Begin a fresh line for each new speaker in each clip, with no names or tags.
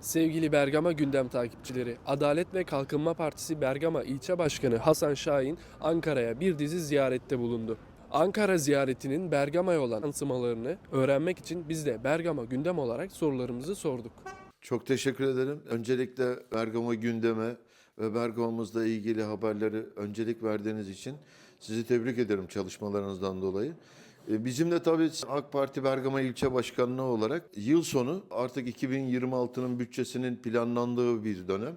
Sevgili Bergama gündem takipçileri, Adalet ve Kalkınma Partisi Bergama İlçe Başkanı Hasan Şahin Ankara'ya bir dizi ziyarette bulundu. Ankara ziyaretinin Bergama'ya olan yansımalarını öğrenmek için biz de Bergama gündem olarak sorularımızı sorduk.
Çok teşekkür ederim. Öncelikle Bergama gündeme ve Bergama'mızla ilgili haberleri öncelik verdiğiniz için sizi tebrik ederim çalışmalarınızdan dolayı. E, Bizim de tabii AK Parti Bergama İlçe Başkanlığı olarak yıl sonu artık 2026'nın bütçesinin planlandığı bir dönem.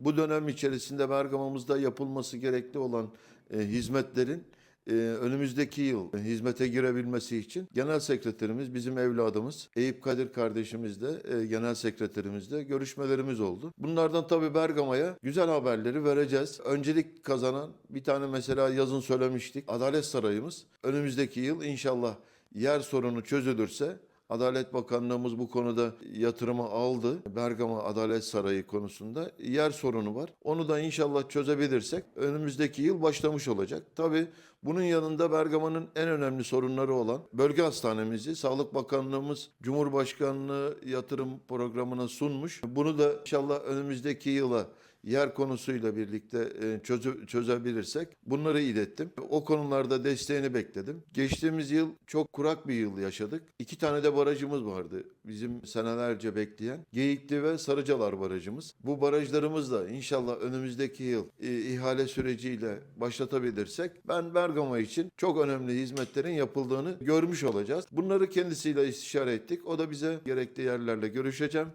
Bu dönem içerisinde Bergama'mızda yapılması gerekli olan e, hizmetlerin e, önümüzdeki yıl hizmete girebilmesi için genel sekreterimiz, bizim evladımız Eyüp Kadir kardeşimizle, e, genel sekreterimizle görüşmelerimiz oldu. Bunlardan tabii Bergama'ya güzel haberleri vereceğiz. Öncelik kazanan bir tane mesela yazın söylemiştik. Adalet Sarayımız önümüzdeki yıl inşallah yer sorunu çözülürse Adalet Bakanlığımız bu konuda yatırımı aldı. Bergama Adalet Sarayı konusunda yer sorunu var. Onu da inşallah çözebilirsek önümüzdeki yıl başlamış olacak. Tabii bunun yanında Bergama'nın en önemli sorunları olan bölge hastanemizi Sağlık Bakanlığımız Cumhurbaşkanlığı yatırım programına sunmuş. Bunu da inşallah önümüzdeki yıla yer konusuyla birlikte e, çözü- çözebilirsek bunları ilettim. O konularda desteğini bekledim. Geçtiğimiz yıl çok kurak bir yıl yaşadık. İki tane de barajımız vardı. Bizim senelerce bekleyen Geyikli ve Sarıcalar barajımız. Bu barajlarımız da inşallah önümüzdeki yıl e, ihale süreciyle başlatabilirsek ben Bergama için çok önemli hizmetlerin yapıldığını görmüş olacağız. Bunları kendisiyle istişare ettik. O da bize gerekli yerlerle görüşeceğim.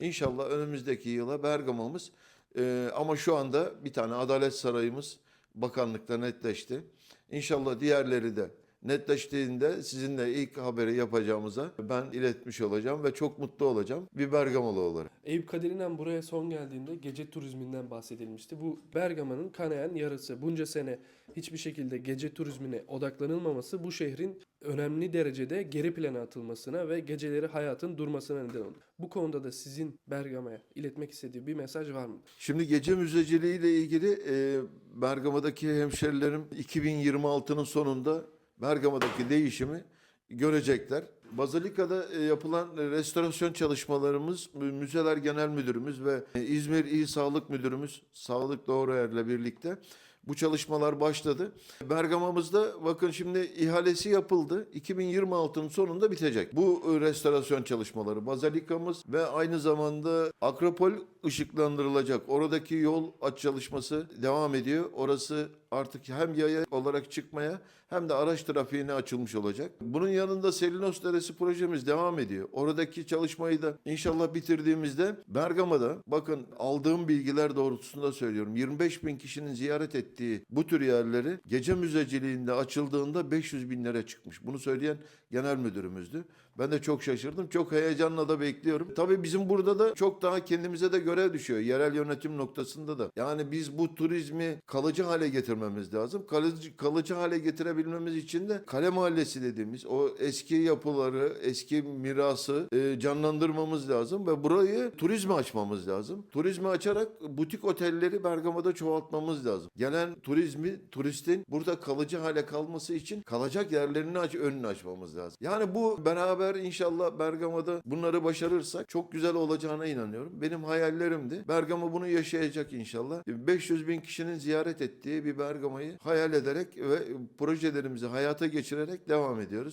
İnşallah önümüzdeki yıla Bergama'mız ee, ama şu anda bir tane Adalet Sarayımız bakanlıkta netleşti. İnşallah diğerleri de netleştiğinde sizinle ilk haberi yapacağımıza ben iletmiş olacağım ve çok mutlu olacağım bir Bergamalı olarak.
Eyüp Kadir'inen buraya son geldiğinde gece turizminden bahsedilmişti. Bu Bergama'nın kanayan yarısı. Bunca sene hiçbir şekilde gece turizmine odaklanılmaması bu şehrin önemli derecede geri plana atılmasına ve geceleri hayatın durmasına neden oldu. Bu konuda da sizin Bergama'ya iletmek istediği bir mesaj var mı?
Şimdi gece müzeciliği ile ilgili e, Bergama'daki hemşerilerim 2026'nın sonunda Bergama'daki değişimi görecekler. Bazilika'da e, yapılan restorasyon çalışmalarımız Müzeler Genel Müdürümüz ve e, İzmir İl Sağlık Müdürümüz Sağlık Doğruer'le birlikte bu çalışmalar başladı. Bergama'mızda bakın şimdi ihalesi yapıldı. 2026'nın sonunda bitecek. Bu e, restorasyon çalışmaları Bazilikamız ve aynı zamanda Akropol ışıklandırılacak. Oradaki yol aç çalışması devam ediyor. Orası artık hem yaya olarak çıkmaya hem de araç trafiğine açılmış olacak. Bunun yanında Selinos Deresi projemiz devam ediyor. Oradaki çalışmayı da inşallah bitirdiğimizde Bergama'da bakın aldığım bilgiler doğrultusunda söylüyorum 25 bin kişinin ziyaret ettiği bu tür yerleri gece müzeciliğinde açıldığında 500 binlere çıkmış. Bunu söyleyen genel müdürümüzdü. Ben de çok şaşırdım. Çok heyecanla da bekliyorum. Tabii bizim burada da çok daha kendimize de görev düşüyor. Yerel yönetim noktasında da. Yani biz bu turizmi kalıcı hale getirmemiz lazım. Kalıcı, kalıcı hale getirebilmemiz için de Kale Mahallesi dediğimiz o eski yapıları, eski mirası e, canlandırmamız lazım ve burayı turizme açmamız lazım. Turizmi açarak butik otelleri Bergama'da çoğaltmamız lazım. Gelen turizmi, turistin burada kalıcı hale kalması için kalacak yerlerini aç, önünü açmamız lazım. Yani bu beraber inşallah Bergama'da bunları başarırsak çok güzel olacağına inanıyorum. Benim hayallerimdi. Bergama bunu yaşayacak inşallah. 500 bin kişinin ziyaret ettiği bir Bergama'yı hayal ederek ve projelerimizi hayata geçirerek devam ediyoruz.